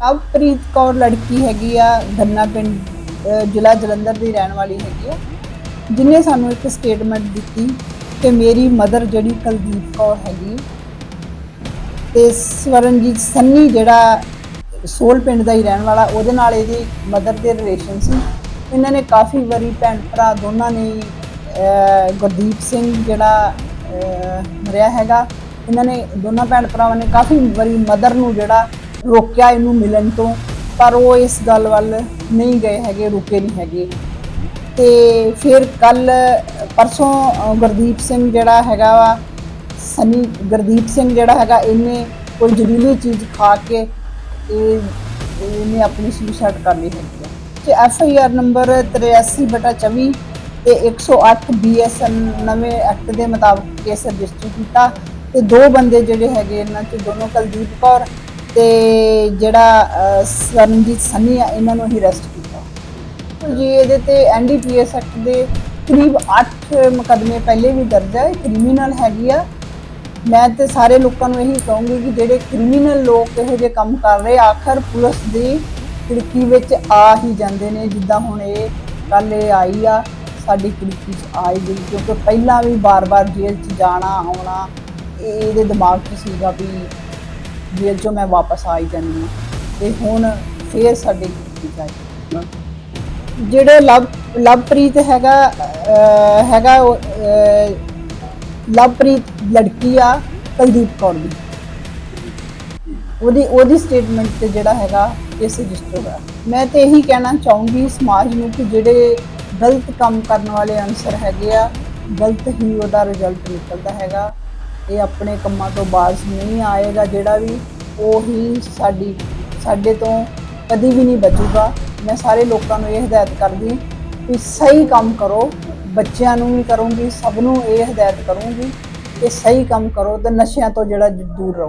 ਅਵਪ੍ਰੀਤ ਕੌਰ ਲੜਕੀ ਹੈਗੀ ਆ ਗੰਨਾ ਪਿੰਡ ਅਹ ਜ਼ਿਲ੍ਹਾ ਜਲੰਧਰ ਦੀ ਰਹਿਣ ਵਾਲੀ ਹੈਗੀ ਆ ਜਿਨੇ ਸਾਨੂੰ ਇੱਕ ਸਟੇਟਮੈਂਟ ਦਿੱਤੀ ਕਿ ਮੇਰੀ ਮਦਰ ਜਿਹੜੀ ਕੁਲਦੀਪ ਕੌਰ ਹੈਗੀ ਤੇ ਸਵਰਨਜੀਤ ਸੰਨੀ ਜਿਹੜਾ ਸੋਲ ਪਿੰਡ ਦਾ ਹੀ ਰਹਿਣ ਵਾਲਾ ਉਹਦੇ ਨਾਲ ਇਹਦੀ ਮਦਰ ਦੇ ਰਿਲੇਸ਼ਨ ਸੀ। ਇਹਨਾਂ ਨੇ ਕਾਫੀ ਵਾਰੀ ਭੈਣ ਭਰਾ ਦੋਨਾਂ ਨੇ ਅਹ, ਗੁਰਦੀਪ ਸਿੰਘ ਜਿਹੜਾ ਅਹ, ਮਰਿਆ ਹੈਗਾ ਇਹਨਾਂ ਨੇ ਦੋਨਾਂ ਭੈਣ ਭਰਾਵਾਂ ਨੇ ਕਾਫੀ ਵਾਰੀ ਮਦਰ ਨੂੰ ਜਿਹੜਾ ਰੋਕਿਆ ਇਹਨੂੰ ਮਿਲਣ ਤੋਂ, ਪਰ ਉਹ ਇਸ ਗੱਲ ਵੱਲ ਨਹੀਂ ਗਏ ਹੈਗੇ, ਰੁਕੇ ਨਹੀਂ ਹੈਗੇ। ਤੇ ਫਿਰ ਕੱਲ, ਪਰਸੋਂ ਗੁਰਦੀਪ ਸਿੰਘ ਜਿਹੜਾ ਹੈਗਾ ਵਾ, ਸਨੀ, ਗੁਰਦੀਪ ਸਿੰਘ ਜਿਹੜਾ ਹੈਗਾ, ਇਹਨੇ ਕੋਈ ਜ਼ਹਿਰੀਲੀ ਚੀਜ਼ ਖਾ ਕੇ ਇਹ, ਇਹਨੇ ਆਪਣੀ ਸੁਸਾਈਡ ਕਰ ਲਈ ਹੈਗੀ ਆ। ਤੇ ਐਫ ਆਈ ਆਰ ਨੰਬਰ 83/24 ਤੇ 108 ਬੀਐਸਐਨ ਨਵੇਂ ਐਕਟ ਦੇ ਮੁਤਾਬਕ ਕੇਸ ਰਜਿਸਟਰ ਕੀਤਾ। ਤੇ ਦੋ ਬੰਦੇ ਜਿਹੜੇ ਹੈਗੇ ਇਹਨਾਂ ਚ, ਦੋਨੋਂ ਕੁਲਦੀਪ ਕੌਰ ਤੇ ਜਿਹੜਾ ਸਰਨਜੀਤ ਸੰਨੀ ਆ, ਇਹਨਾਂ ਨੂੰ ਹੀ ਅਰੈਸਟ ਕੀਤਾ। ਜੀ ਇਹਦੇ ਤੇ ਐਨਡੀਪੀਐਸ ਐਕਟ ਦੇ ਕਰੀਬ 8 ਮੁਕੱਦਮੇ ਪਹਿਲੇ ਵੀ ਦਰਜ ਹੈ ਕ੍ਰਿਮੀਨਲ ਹੈਗੀ ਆ। ਮੈਂ ਤੇ ਸਾਰੇ ਲੋਕਾਂ ਨੂੰ ਇਹੀ ਕਹੂੰਗੀ ਕਿ ਜਿਹੜੇ ਕ੍ਰਿਮੀਨਲ ਲੋਕ ਇਹੋ ਜਿਹੇ ਕੰਮ ਕਰ ਰਹੇ, ਆਖਰ ਪੁਲਿਸ ਦੀ ਖਿੜਕੀ ਵਿੱਚ ਆ ਹੀ ਜਾਂਦੇ ਨੇ, ਜਿੱਦਾਂ ਹੁਣ ਇਹ ਕੱਲ ਇਹ ਆਈ ਆ, ਸਾਡੀ ਖਿੜਕੀ 'ਚ ਆਈ ਗਈ, ਕਿਉਂਕਿ ਪਹਿਲਾਂ ਵੀ ਬਾਰ-ਬਾਰ ਜੇਲ੍ਹ 'ਚ ਜਾਣਾ, ਆਉਣਾ, ਇਹ ਇਹਦੇ ਦਿਮਾਗ 'ਚ ਸੀਗਾ ਵੀ ਜੇਲ੍ਹ 'ਚੋਂ ਮੈਂ ਵਾਪਸ ਆ ਹੀ ਜਾਣੀ ਆ ਤੇ ਹੁਣ ਫੇਰ ਸਾਡੇ ਖਿੜਕੀ 'ਚ ਜਿਹੜੇ ਲਵ ਲਵਪ੍ਰੀਤ ਹੈਗਾ ਹੈਗਾ ਉਹ, ਲਵਪ੍ਰੀਤ ਲੜਕੀ ਆ ਕੁਲਦੀਪ ਕੌਰ ਦੀ। ਉਹਦੀ ਉਹਦੀ ਸਟੇਟਮੈਂਟ ਤੇ ਜਿਹੜਾ ਹੈਗਾ ਇਸ ਰਜਿਸਟਰ ਹੋਇਆ ਮੈਂ ਤੇ ਇਹੀ ਕਹਿਣਾ ਚਾਹੂੰਗੀ ਸਮਾਜ ਨੂੰ ਕਿ ਜਿਹੜੇ ਗਲਤ ਕੰਮ ਕਰਨ ਵਾਲੇ ਅਨਸਰ ਹੈਗੇ ਆ ਗਲਤ ਹੀ ਉਹਦਾ ਰਿਜ਼ਲਟ ਨਿਕਲਦਾ ਹੈਗਾ। ਇਹ ਆਪਣੇ ਕੰਮਾਂ ਤੋਂ ਬਾਜ਼ ਨਹੀਂ ਆਏਗਾ, ਜਿਹੜਾ ਵੀ ਉਹੀ ਸਾਡੀ, ਸਾਡੇ ਤੋਂ ਕਦੀ ਵੀ ਨਹੀਂ ਬਚੂਗਾ। ਮੈਂ ਸਾਰੇ ਲੋਕਾਂ ਨੂੰ ਇਹ ਹਦਾਇਤ ਕਰਦੀ ਕਿ ਸਹੀ ਕੰਮ ਕਰੋ, ਬੱਚਿਆਂ ਨੂੰ ਵੀ ਕਰੂੰਗੀ, ਸਭ ਨੂੰ ਇਹ ਹਦਾਇਤ ਕਰੂੰਗੀ ਕਿ ਸਹੀ ਕੰਮ ਕਰੋ ਤੇ ਨਸ਼ਿਆਂ ਤੋਂ ਜਿਹੜਾ ਦੂਰ ਰਹੋ।